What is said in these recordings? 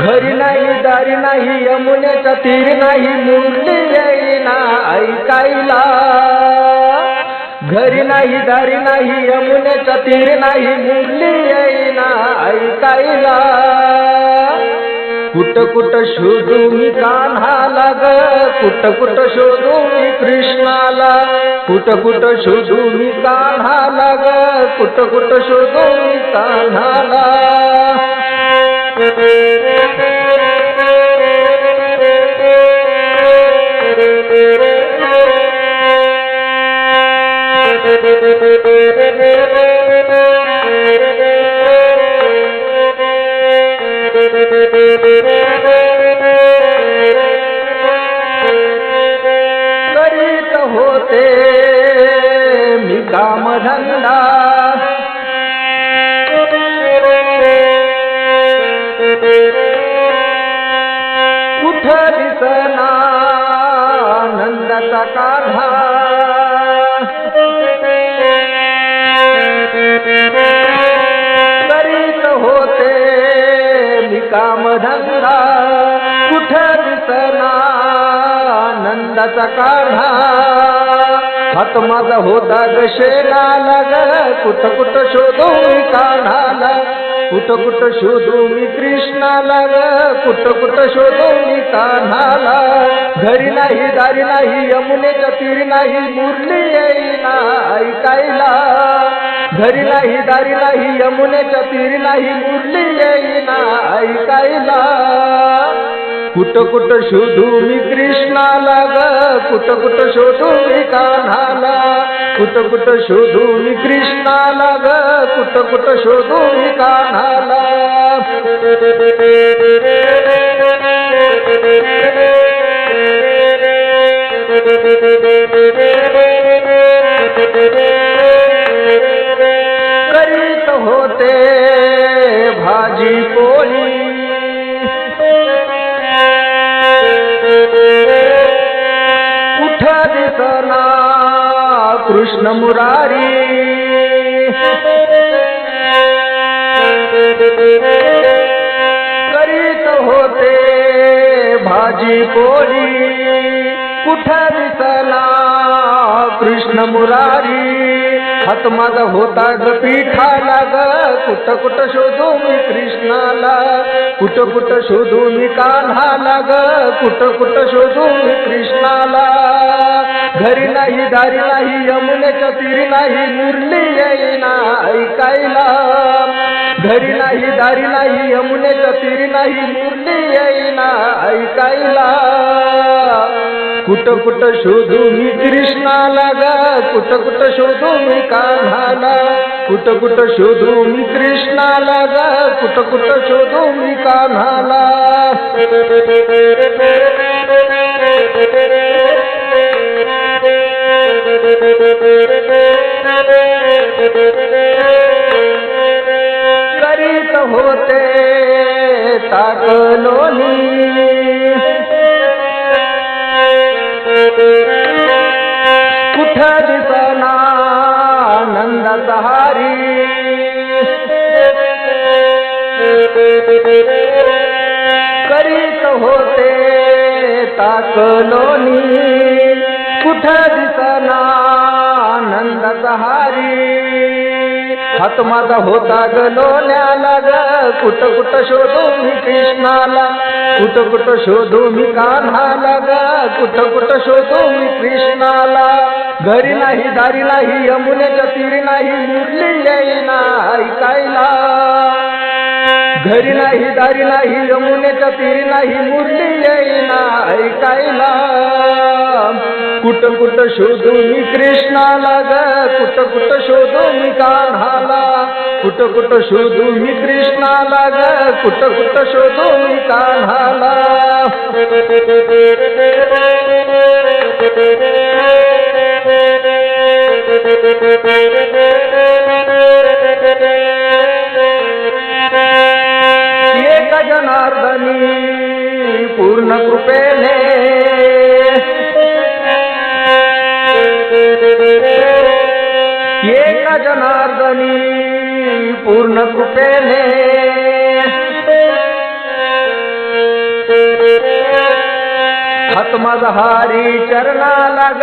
घरी नाही दारी नाही यमुनेचा तीर नाही मुरली येईना ऐकायला घरी नाही दारी नाही यमुनेचा तीर नाही मुरली येईना ऐकायला कुठं कुठं शोधू मी कान्हाला ग कुठं कुठं शोधू मी कृष्णाला. कुठं कुठं शोधू मी कान्हाला ग कुठं कुठं शोधू मी कान्हाला. करीत होते मी कामधंदा कुठ दिसना नंदाचा काढा करीत होते मी कामधंदा कुठ दिसना आनंदाचा काढा. हात माझा होता गशेनाला लाग कुठ कुठ शोधू मी काढाला कुठ कुठ शोधू मी कृष्णाला ग कुठ कुठ शोधू मी कान्हाला घरी नाही दारी नाही यमुनेच्या तीरी नाही मुरली येईना ऐकायला. घरी नाही दारी नाही यमुनेच्या तीरी नाही मुरली येईना ऐकायला. कुठं कुठं शोधू मी कृष्णाला ग कुठं कुठं शोधू मी कान्हाला. कुठं कुठं शोधू मी कृष्णाला ग कुठं कुठं शोधू मी कान्हाला. करीत होते भाजी पोळी कुठ दिसना कृष्ण मुरारी करीत होते भाजी पोळी कुठ कृष्ण मुरारी. हात माझा होता ग पिठाला ग. कुठं कुठं शोधू मी कृष्णाला? कुठं कुठं शोधू मी कान्हाला ग? कुठं कुठं शोधू मी कृष्णाला? घरी नाही दारी नाही यमुनेच्या तिरी नाही मुरली येईना ऐकायला. घरी नाही दारी नाही यमुनेच्या तिरी नाही मुरली येईना ऐकायला. कुठं कुठं शोधू मी कृष्णाला ग? कुठं कुठं शोधू मी कान्हाला? कुठं कुठं शोधू मी कृष्णाला ग? कुठं कुठं शोधू मी कान्हाला? करीत होते ताकलोनी करीत होते ताकलोनी. कुठ दिसना आनंद हारी हात माझा होता गलोण्याला ग. कुठ कुठ शोधू मी कृष्णाला. कुठ कुठ शोधू मी कान्हाला ग. कुठ कुठ शोधू मी कृष्णाला. घरी नाही दारी नाही यमुनेच्या तीरी नाही मुरली येईना ऐकायला. घरी नाही दारी नाही यमुनेच्या तीरी नाही मुरली येईना ऐकायला कुठं कुठं शोधू मी कृष्णाला ग कुठं कुठं शोधू मी कान्हाला कुठं कुठं शोधू मी कृष्णाला ग कुठं कुठं शोधू मी कान्हाला you. जनार्दनी पूर्ण कृपेने. एक जनार्दनी पूर्ण कृपेने. हात चरणाला ग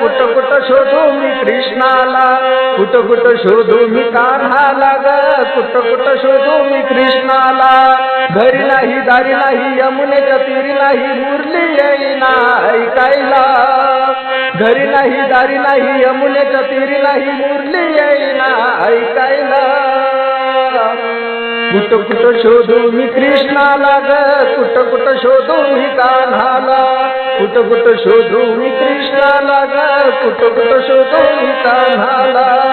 कुट कुट शोधू मी कृष्णाला कुट कुट शोधू मी कान्हाला ग. कुठ कुठ शोधू मी कृष्णाला. घरी नाही दारी नाही यमुनेच्या तीरी नाही मुरली येईना ऐकायला. घरी नाही दारी नाही यमुनेच्या तीरी नाही मुरली येईना ऐकायला. कुठ कुठ शोधू मी कृष्णाला ग कुठ कुठ शोधू मी कान्हाला. कुठ कुठ शोधू मी कृष्णाला ग कुठ कुठ शोधू मी कान्हाला.